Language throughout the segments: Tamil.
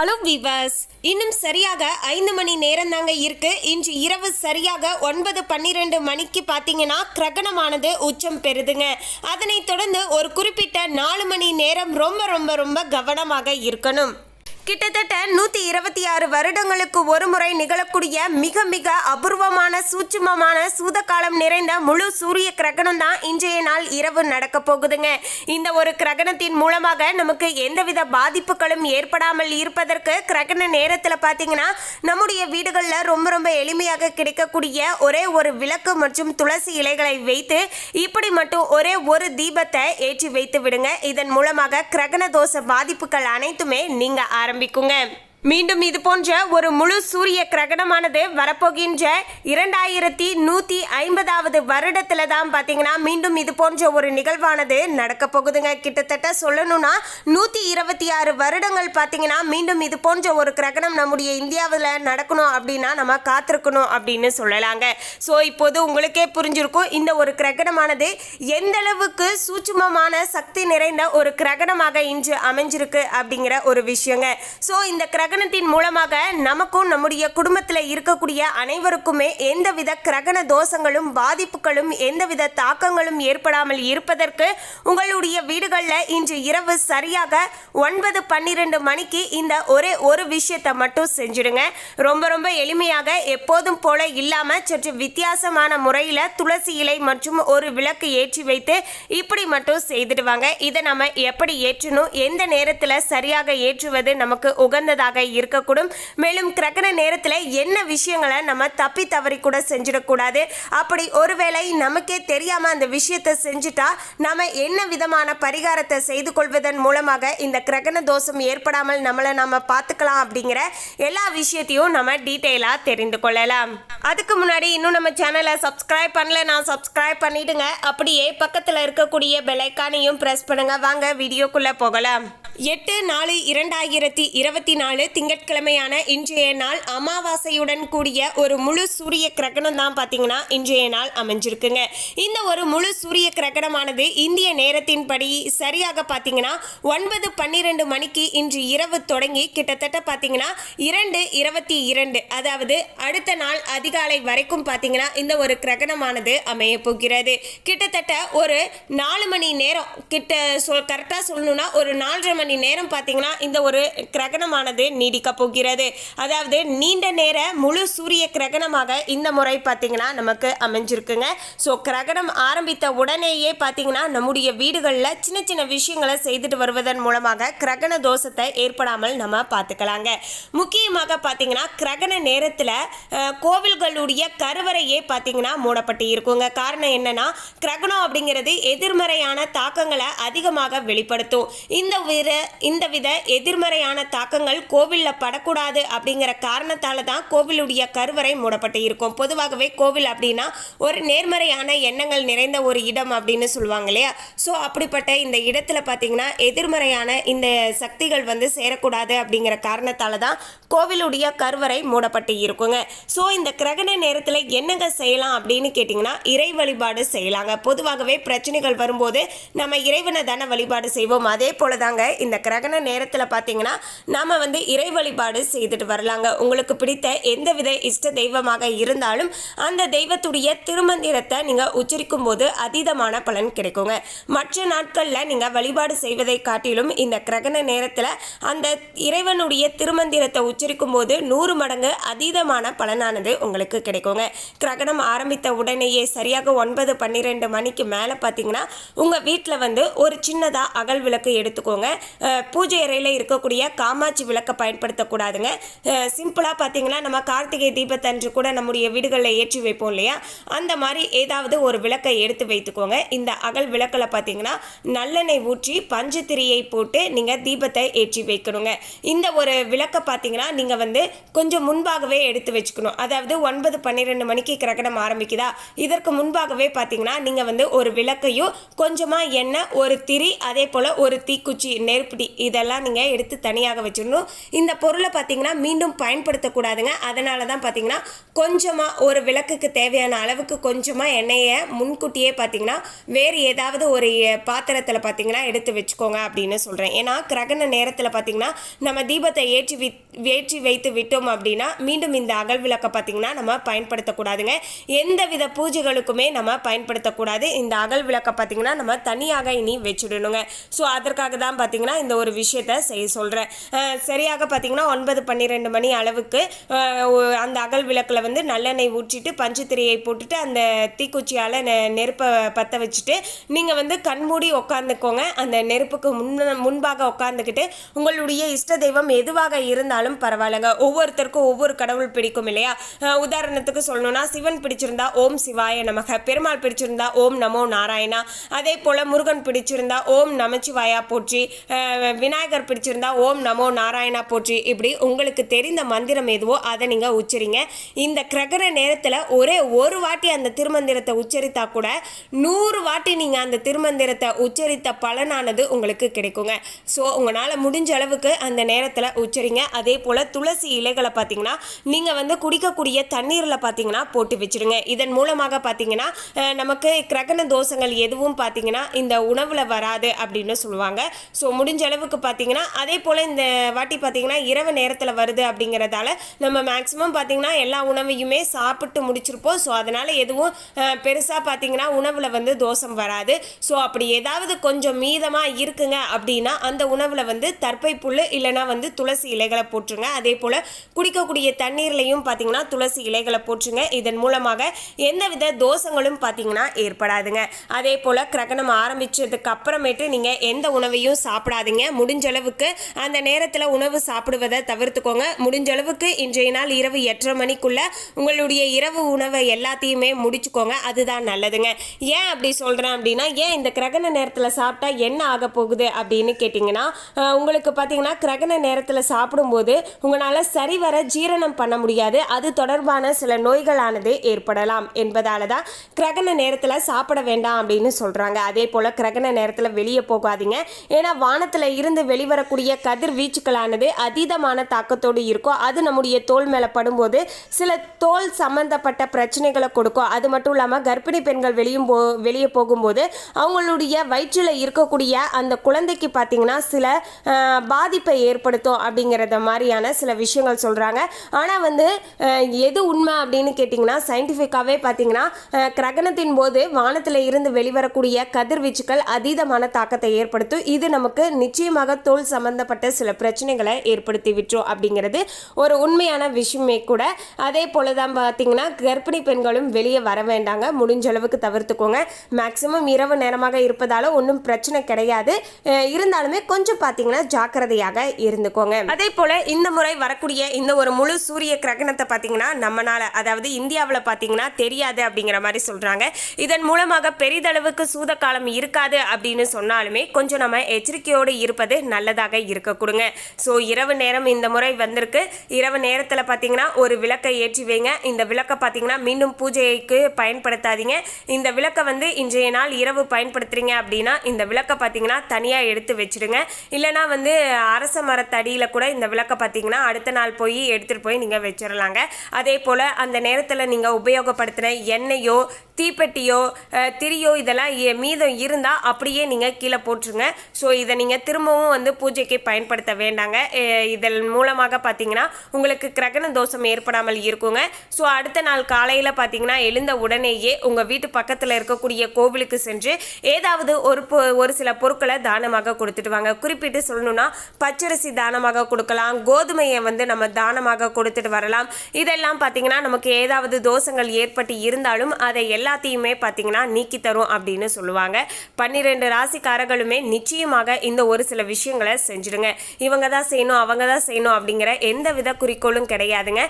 ஹலோ வீவர்ஸ் இன்னும் சரியாக ஐந்து மணி நேரம் தாங்க இருக்கு. இன்று இரவு சரியாக ஒன்பது பன்னிரெண்டு மணிக்கு பார்த்தீங்கன்னா கிரகணமானது உச்சம் பெறுதுங்க. அதனைத் தொடர்ந்து ஒரு குறிப்பிட்ட நாலு மணி நேரம் ரொம்ப ரொம்ப ரொம்ப கவனமாக இருக்கணும். கிட்டத்தட்ட நூற்றி இருபத்தி ஆறு வருடங்களுக்கு ஒரு முறை நிகழக்கூடிய மிக மிக அபூர்வமான சூட்சுமமான சூதகாலம் நிறைந்த முழு சூரிய கிரகணம் தான் இன்றைய நாள் இரவு நடக்க போகுதுங்க. இந்த ஒரு கிரகணத்தின் மூலமாக நமக்கு எந்தவித பாதிப்புகளும் ஏற்படாமல் இருப்பதற்கு கிரகண நேரத்தில் பார்த்தீங்கன்னா நம்முடைய வீடுகளில் ரொம்ப ரொம்ப எளிமையாக கிடைக்கக்கூடிய ஒரே ஒரு விளக்கு மற்றும் துளசி இலைகளை வைத்து இப்படி மட்டும் ஒரே ஒரு தீபத்தை ஏற்றி வைத்து விடுங்க. இதன் மூலமாக கிரகண தோஷ பாதிப்புகள் அனைத்துமே நீங்க ஆரம்பிக்குங்க மீண்டும் இது போன்ற ஒரு முழு சூரிய கிரகணமானது வரப்போகின்ற இரண்டாயிரத்தி நூற்றி ஐம்பதாவது வருடத்தில் தான் பார்த்தீங்கன்னா மீண்டும் இது போன்ற ஒரு நிகழ்வானது நடக்க போகுதுங்க. கிட்டத்தட்ட சொல்லணும்னா நூற்றி இருபத்தி ஆறு வருடங்கள் பார்த்தீங்கன்னா மீண்டும் இது போன்ற ஒரு கிரகணம் நம்முடைய இந்தியாவில் நடக்கணும் அப்படின்னா நம்ம காத்திருக்கணும் அப்படின்னு சொல்லலாங்க. ஸோ இப்போது உங்களுக்கே புரிஞ்சிருக்கும் இந்த ஒரு கிரகணமானது எந்த அளவுக்கு சூட்சுமமான சக்தி நிறைந்த ஒரு கிரகணமாக இன்று அமைஞ்சிருக்கு அப்படிங்கிற ஒரு விஷயங்க. ஸோ இந்த கிரகணத்தின் மூலமாக நமக்கும் நம்முடைய குடும்பத்தில் இருக்கக்கூடிய அனைவருக்குமே எந்தவித கிரகண தோஷங்களும் பாதிப்புகளும் எந்தவித தாக்கங்களும் ஏற்படாமல் இருப்பதற்கு உங்களுடைய வீடுகளில் இன்று இரவு சரியாக ஒன்பது பன்னிரெண்டு மணிக்கு இந்த ஒரே ஒரு விஷயத்தை மட்டும் செஞ்சிடுங்க. ரொம்ப ரொம்ப எளிமையாக எப்போதும் போல இல்லாமல் சற்று வித்தியாசமான முறையில் துளசி இலை மற்றும் ஒரு விளக்கு ஏற்றி வைத்து இப்படி மட்டும் செய்துடுவாங்க இதை நம்ம எப்படி ஏற்றணும் எந்த நேரத்தில் சரியாக ஏற்றுவது நமக்கு உகந்ததாக இருக்கக்கூடும். மேலும் கிரகண நேரத்தில் என்ன விஷயங்களை நம்ம தப்பி தவறி கூட செஞ்சிடக்கூடாது. அப்படி ஒருவேளை நமக்கே தெரியாம அந்த விஷயத்தை செஞ்சுட்டா நம்ம என்ன விதமான பரிகாரத்தை செய்து கொள்வதன் மூலமாக இந்த கிரகண தோஷம் ஏற்படாமல் நம்மளை நம்ம பார்த்துக்கலாம் அப்படிங்கிற எல்லா விஷயத்தையும் நம்ம டீட்டெயிலாக தெரிந்து கொள்ளலாம். அதுக்கு முன்னாடி இன்னும் நம்ம சேனலை சப்ஸ்கிரைப் பண்ணல நான் சப்ஸ்கிரைப் பண்ணிடுங்க. அப்படியே பக்கத்தில் இருக்கக்கூடிய பெலைக்கானையும் ப்ரெஸ் பண்ணுங்க. வாங்க வீடியோக்குள்ளே போகலாம். எட்டு நாலு இரண்டாயிரத்தி இருபத்தி நாலு திங்கட்கிழமையான இன்றைய நாள் அமாவாசையுடன் கூடிய ஒரு முழு சூரிய கிரகணம் தான் பார்த்தீங்கன்னா இன்றைய நாள் அமைஞ்சிருக்குங்க. இந்த ஒரு முழு சூரிய கிரகணமானது இந்திய நேரத்தின்படி சரியாக பார்த்தீங்கன்னா ஒன்பது பன்னிரெண்டு மணிக்கு இன்று இரவு தொடங்கி கிட்டத்தட்ட பார்த்தீங்கன்னா இரண்டு இருபத்தி இரண்டு. அதாவது அடுத்த நாள் அதிகாலை வரைக்கும் பார்த்தீங்கன்னா இந்த ஒரு கிரகணமானது அமைய போகிறது. கிட்டத்தட்ட ஒரு நாலு மணி நேரம் கிட்ட சொல் கரெக்டாக சொல்லணும்னா ஒரு நாலரை மணி நேரம் பார்த்தீங்கன்னா இந்த ஒரு கிரகணமானது நீடிக்க போகிறது. அதாவது நீண்ட நேர முழு சூரிய கிரகணமாக இந்த முறை பார்த்தீங்கன்னா நமக்கு அமைஞ்சிருக்குங்க. ஸோ கிரகணம் ஆரம்பித்த உடனேயே பார்த்தீங்கன்னா நம்முடைய வீடுகளில் சின்ன சின்ன விஷயங்களை செய்துட்டு வருவதன் மூலமாக கிரகண தோஷத்தை ஏற்படாமல் நம்ம பார்த்துக்கலாங்க. முக்கியமாக பார்த்தீங்கன்னா கிரகண நேரத்தில் கோவில்களுடைய கருவறையே பார்த்தீங்கன்னா மூடப்பட்டு இருக்குங்க. காரணம் என்னன்னா கிரகணம் அப்படிங்கிறது எதிர்மறையான தாக்கங்களை அதிகமாக வெளிப்படுத்தும். இந்த இந்த வித எதிர்மறையான தாக்கங்கள் கோவிலில் படக்கூடாது அப்படிங்கிற காரணத்தால தான் கோவிலுடைய கருவறை மூடப்பட்டு இருக்கும் பொதுவாகவே கோவில் அப்படின்னா ஒரு நேர்மறையான எண்ணங்கள் நிறைந்த ஒரு இடம் அப்படின்னு சொல்லுவாங்க இல்லையா? ஸோ அப்படிப்பட்ட இந்த இடத்துல பார்த்தீங்கன்னா எதிர்மறையான இந்த சக்திகள் வந்து சேரக்கூடாது அப்படிங்கிற காரணத்தால தான் கோவிலுடைய கருவறை மூடப்பட்டு இருக்குங்க ஸோ இந்த கிரகண நேரத்தில் என்னங்க செய்யலாம் அப்படின்னு கேட்டிங்கன்னா இறை வழிபாடு செய்யலாங்க. பொதுவாகவே பிரச்சனைகள் வரும்போது நம்ம இறைவனை தானே வழிபாடு செய்வோம். அதே போல தாங்க இந்த கிரகண நேரத்தில் பார்த்தீங்கன்னா நாம் வந்து இறை வழிபாடு செய்துட்டு வரலாங்க. உங்களுக்கு பிடித்த எந்தவித இஷ்ட தெய்வமாக இருந்தாலும் அந்த தெய்வத்துடைய திருமந்திரத்தை நீங்கள் உச்சரிக்கும் போது அதீதமான பலன் கிடைக்குங்க. மற்ற நாட்களில் நீங்கள் வழிபாடு செய்வதை காட்டிலும் இந்த கிரகண நேரத்தில் அந்த இறைவனுடைய திருமந்திரத்தை உச்சரிக்கும் போது நூறு மடங்கு அதீதமான பலனானது உங்களுக்கு கிடைக்குங்க. கிரகணம் ஆரம்பித்த உடனேயே சரியாக ஒன்பது பன்னிரெண்டு மணிக்கு மேலே பார்த்தீங்கன்னா உங்கள் வீட்டில் வந்து ஒரு சின்னதாக அகல் விளக்கு எடுத்துக்கோங்க. பூஜை அறையில் இருக்கக்கூடிய காமாட்சி விளக்கை பயன்படுத்தக்கூடாதுங்க. சிம்பிளாக பார்த்தீங்கன்னா நம்ம கார்த்திகை தீபத்தன்று கூட நம்முடைய வீடுகளில் ஏற்றி வைப்போம் இல்லையா? அந்த மாதிரி ஏதாவது ஒரு விளக்கை எடுத்து வைத்துக்கோங்க. இந்த அகல் விளக்கில் பார்த்தீங்கன்னா நல்லெண்ணெய் ஊற்றி பஞ்சு திரியை போட்டு நீங்கள் தீபத்தை ஏற்றி வைக்கணுங்க. இந்த ஒரு விளக்கை பார்த்தீங்கன்னா நீங்கள் வந்து கொஞ்சம் முன்பாகவே எடுத்து வச்சுக்கணும். அதாவது ஒன்பது பன்னிரெண்டு மணிக்கு கிரகணம் ஆரம்பிக்குதா? இதற்கு முன்பாகவே பார்த்தீங்கன்னா நீங்கள் வந்து ஒரு விளக்கையும் கொஞ்சமாக எண்ணெய் ஒரு திரி அதே போல் ஒரு தீக்குச்சி நெருப்பிடி இதெல்லாம் நீங்கள் எடுத்து தனியாக வச்சிடணும். இந்த பொருளை பார்த்தீங்கன்னா மீண்டும் பயன்படுத்தக்கூடாதுங்க. அதனால தான் பார்த்திங்கன்னா கொஞ்சமாக ஒரு விளக்குக்கு தேவையான அளவுக்கு கொஞ்சமாக எண்ணெயை முன்கூட்டியே பார்த்தீங்கன்னா வேறு ஏதாவது ஒரு பாத்திரத்தில் பார்த்தீங்கன்னா எடுத்து வச்சுக்கோங்க அப்படின்னு சொல்கிறேன் ஏன்னா கிரகண நேரத்தில் பார்த்தீங்கன்னா நம்ம தீபத்தை ஏற்றி வி ஏற்றி வைத்து விட்டோம் அப்படின்னா மீண்டும் இந்த அகல் விளக்கை பார்த்தீங்கன்னா நம்ம பயன்படுத்தக்கூடாதுங்க. எந்த வித பூஜைகளுக்குமே நம்ம பயன்படுத்தக்கூடாது. இந்த அகல் விளக்கை பார்த்தீங்கன்னா நம்ம தனியாக இனி வச்சுடணுங்க. ஸோ அதற்காக தான் பார்த்தீங்கன்னா இந்த ஒரு விஷயத்த செய்ய சொல்கிறேன் சரியாக பார்த்தீங்கன்னா ஒன்பது பன்னிரெண்டு மணி அளவுக்கு அந்த அகல் விளக்கில் வந்து நல்லெண்ணெய் ஊற்றிட்டு பஞ்சுத்திரையை போட்டுட்டு அந்த தீக்குச்சியால் நெ நெருப்பை பற்ற வச்சுட்டு நீங்கள் வந்து கண்மூடி உட்காந்துக்கோங்க அந்த நெருப்புக்கு முன் முன்பாக உட்காந்துக்கிட்டு உங்களுடைய இஷ்ட தெய்வம் எதுவாக இருந்தாலும் பரவாயில்லைங்க. ஒவ்வொருத்தருக்கும் ஒவ்வொரு கடவுள் பிடிக்கும் இல்லையா? உதாரணத்துக்கு சொல்லணும்னா சிவன் பிடிச்சிருந்தா ஓம் சிவாய நமக பெருமாள் பிடிச்சிருந்தா ஓம் நமோ நாராயணா அதே போல் முருகன் பிடிச்சிருந்தா ஓம் நமச்சிவாயா போற்றி விநாயகர் பிடிச்சிருந்தா ஓம் நமோ நாராயணா போற்றி. இப்படி உங்களுக்கு தெரிந்த மந்திரம் எதுவோ அதை நீங்கள் உச்சரிங்க. இந்த கிரகண நேரத்தில் ஒரே ஒரு வாட்டி அந்த திருமந்திரத்தை உச்சரித்தா கூட நூறு வாட்டி நீங்கள் அந்த திருமந்திரத்தை உச்சரித்த பலனானது உங்களுக்கு கிடைக்குங்க. ஸோ உங்களால் முடிஞ்ச அளவுக்கு அந்த நேரத்தில் உச்சரிங்க. அதே போல் துளசி இலைகளை பார்த்தீங்கன்னா நீங்கள் வந்து குடிக்கக்கூடிய தண்ணீரில் பார்த்தீங்கன்னா போட்டு வச்சிருங்க. இதன் மூலமாக பார்த்தீங்கன்னா நமக்கு கிரகண தோஷங்கள் எதுவும் பார்த்தீங்கன்னா இந்த உணவில் வராது அப்படின்னு சொல்லுவாங்க. ஸோ முடிஞ்ச அளவுக்கு பார்த்தீங்கன்னா அதே போல் இந்த வாட்டி பார்த்தீங்கன்னா இரவு நேரத்தில் வருது அப்படிங்கிறதால நம்ம மேக்ஸிமம் பார்த்தீங்கன்னா எல்லா உணவையுமே சாப்பிட்டு முடிச்சிருப்போம். ஸோ அதனால் எதுவும் பெருசாக பார்த்தீங்கன்னா உணவில் வந்து தோஷம் வராது. ஸோ அப்படி ஏதாவது கொஞ்சம் மீதமாக இருக்குங்க அப்படின்னா அந்த உணவில் வந்து தற்பை புல் இல்லைன்னா வந்து துளசி இலைகளை போட்டுருங்க அதே போல் குடிக்கக்கூடிய தண்ணீர்லையும் பார்த்தீங்கன்னா துளசி இலைகளை போட்டுருங்க இதன் மூலமாக எந்தவித தோஷங்களும் பார்த்தீங்கன்னா ஏற்படாதுங்க. அதே போல் கிரகணம் ஆரம்பித்ததுக்கு அப்புறமேட்டு நீங்கள் எந்த உணவையும் சாப்பிடாது விடாதீங்க முடிஞ்ச அளவுக்கு அந்த நேரத்தில் உணவு சாப்பிடுவதை தவிர்த்துக்கோங்க. முடிஞ்ச அளவுக்கு இன்றைய நாள் இரவு எட்டரை மணிக்குள்ள உங்களுடைய இரவு உணவை எல்லாத்தையுமே முடிச்சுக்கோங்க. அதுதான் நல்லதுங்க. ஏன் அப்படி சொல்கிறேன் அப்படின்னா ஏன் இந்த கிரகண நேரத்தில் சாப்பிட்டா என்ன ஆக போகுது அப்படின்னு கேட்டிங்கன்னா உங்களுக்கு பார்த்தீங்கன்னா கிரகண நேரத்தில் சாப்பிடும்போது உங்களால் சரிவர ஜீரணம் பண்ண முடியாது. அது தொடர்பான சில நோய்களானது ஏற்படலாம் என்பதால தான் கிரகண நேரத்தில் சாப்பிட வேண்டாம் அப்படின்னு சொல்கிறாங்க அதே போல் கிரகண நேரத்தில் வெளியே போகாதீங்க. ஏன்னா வானத்தில் இருந்து வெளிவரக்கூடிய கதிர்வீச்சுக்களானது அதீதமான தாக்கத்தோடு இருக்கும். அது நம்முடைய தோல் மேலே படும்போது சில தோல் சம்பந்தப்பட்ட பிரச்சனைகளை கொடுக்கும். அது மட்டும் இல்லாமல் கர்ப்பிணி பெண்கள் வெளியும் போ வெளியே போகும்போது அவங்களுடைய வயிற்றில் இருக்கக்கூடிய அந்த குழந்தைக்கு பார்த்தீங்கன்னா சில பாதிப்பை ஏற்படுத்தும் அப்படிங்கிறத மாதிரியான சில விஷயங்கள் சொல்கிறாங்க ஆனால் வந்து எது உண்மை அப்படின்னு கேட்டிங்கன்னா சயின்டிஃபிக்காகவே பார்த்தீங்கன்னா கிரகணத்தின் போது வானத்தில் இருந்து வெளிவரக்கூடிய கதிர்வீச்சுக்கள் அதீதமான தாக்கத்தை ஏற்படுத்தும். இது நமக்கு நிச்சயமாக தோல் சம்பந்தப்பட்ட சில பிரச்சனைகளை ஏற்படுத்தி விட்டுரும் அப்படிங்கிறது ஒரு உண்மையான விஷயமே கூட. அதே போலதான் பார்த்தீங்கன்னா கர்ப்பிணி பெண்களும் வெளியே வர வேண்டாங்க. முடிஞ்ச அளவுக்கு தவிர்த்துக்கோங்க. மேக்சிமம் இரவு நேரமாக இருப்பதால ஒன்றும் பிரச்சனை கிடையாது. இருந்தாலுமே கொஞ்சம் பார்த்தீங்கன்னா ஜாக்கிரதையாக இருந்துக்கோங்க. அதே போல இந்த முறை வரக்கூடிய இந்த ஒரு முழு சூரிய கிரகணத்தை பார்த்தீங்கன்னா நம்மனால அதாவது இந்தியாவில் பார்த்தீங்கன்னா தெரியாது அப்படிங்கிற மாதிரி சொல்றாங்க. இதன் மூலமாக பெரிதளவுக்கு சூத காலம் இருக்காது அப்படின்னு சொன்னாலுமே கொஞ்சம் நம்ம எச்சரிக்கையோடு இருப்பது நல்லதாக இருக்க கொடுங்க. ஸோ இரவு நேரம் இந்த முறை வந்திருக்கு. இரவு நேரத்தில் பார்த்தீங்கன்னா ஒரு விளக்கை ஏற்றி வைங்க. இந்த விளக்கை பார்த்தீங்கன்னா மீண்டும் பூஜைக்கு பயன்படுத்தாதீங்க. இந்த விளக்கை வந்து இன்றைய நாள் இரவு பயன்படுத்துறீங்க அப்படின்னா இந்த விளக்கை பார்த்தீங்கன்னா தனியாக எடுத்து வச்சிடுங்க. இல்லைனா வந்து அரச மரத்தடியில் கூட இந்த விளக்கை பார்த்தீங்கன்னா அடுத்த நாள் போய் எடுத்துகிட்டு போய் நீங்கள் வச்சிடலாங்க அதே போல் அந்த நேரத்தில் நீங்கள் உபயோகப்படுத்தின எண்ணெயோ தீப்பெட்டியோ திரியோ இதெல்லாம் மீதம் இருந்தால் அப்படியே நீங்கள் கீழே போட்டுருங்க. ஸோ இதை நீங்கள் திரும்பவும் வந்து பூஜைக்கு பயன்படுத்த வேண்டாங்க. இதன் மூலமாக பார்த்தீங்கன்னா உங்களுக்கு கிரகண தோஷம் ஏற்படாமல் இருக்குங்க. ஸோ அடுத்த நாள் காலையில் பார்த்தீங்கன்னா எழுந்த உடனேயே உங்கள் வீட்டு பக்கத்தில் இருக்கக்கூடிய கோவிலுக்கு சென்று ஏதாவது ஒரு பொ- ஒரு சில பொருட்களை தானமாக கொடுத்துட்டு வாங்க. குறிப்பிட்டு சொல்லணும்னா பச்சரிசி தானமாக கொடுக்கலாம். கோதுமையை வந்து நம்ம தானமாக கொடுத்துட்டு வரலாம். இதெல்லாம் பார்த்தீங்கன்னா நமக்கு ஏதாவது தோஷங்கள் ஏற்பட்டு இருந்தாலும் அதை எல்லாத்தையுமே பார்த்தீங்கன்னா நீக்கி தரும் அப்படின்னு சொல்லுவாங்க. பன்னிரெண்டு ராசிக்காரர்களுமே நிச்சயமாக இந்த ஒரு சில விஷயங்களை செஞ்சுடுங்க. இவங்க தான் செய்யணும் அவங்க தான் செய்யணும் அப்படிங்கிற எந்த வித குறிக்கோளும் கிடையாதுங்க.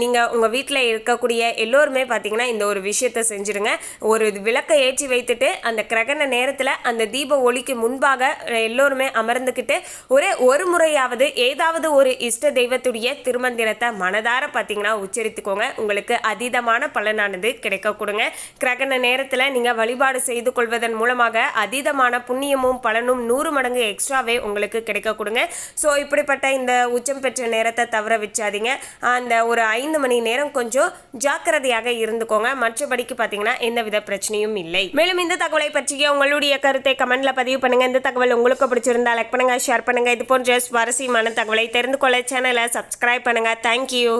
நீங்கள் நீங்க உங்க வீட்டில் இருக்கக்கூடிய எல்லோருமே பார்த்தீங்கன்னா இந்த ஒரு விஷயத்தை செஞ்சுடுங்க. ஒரு விளக்கை ஏற்றி வைத்துட்டு அந்த கிரகண நேரத்தில் அந்த தீப ஒளிக்கு முன்பாக எல்லோருமே அமர்ந்துக்கிட்டு ஒரே ஒரு முறையாவது ஏதாவது ஒரு இஷ்ட தெய்வத்துடைய திருமந்திரத்தை மனதார பார்த்தீங்கன்னா உச்சரித்துக்கோங்க. உங்களுக்கு அதீதமான பலனானது கிடைக்க கொடுங்க கிரகண நேரத்தில் நீங்கள் வழிபாடு செய்து கொள்வதன் மூலமாக அதீதமான புண்ணியமும் பலனும் நூறு மடங்கு எக்ஸ்ட்ராவே உங்களுக்கு கிடைக்க கொடுங்க. ஸோ இப்படிப்பட்ட இந்த உச்சம் பெற்ற நேரத்தை தவற வச்சாதீங்க அந்த ஒரு ஐந்து மணி நேரம் கொஞ்சம் ஜாக்கிரதையாக இருந்துக்கோங்க. மற்றபடிக்கு பார்த்தீங்கன்னா எந்தவித பிரச்சனையும் இல்லை. மேலும் இந்த தகவலை பற்றிய உங்களுடைய கருத்தை கமெண்ட்ல பதிவு பண்ணுங்க. இந்த தகவல் உங்களுக்கு பிடிச்சிருந்தா லைக் பண்ணுங்க ஷேர் பண்ணுங்க. இது போன்ற சுவாரஸ்யமான தகவலை தெரிந்து கொள்ள சேனலை சப்ஸ்கிரைப் பண்ணுங்க. தேங்க்யூ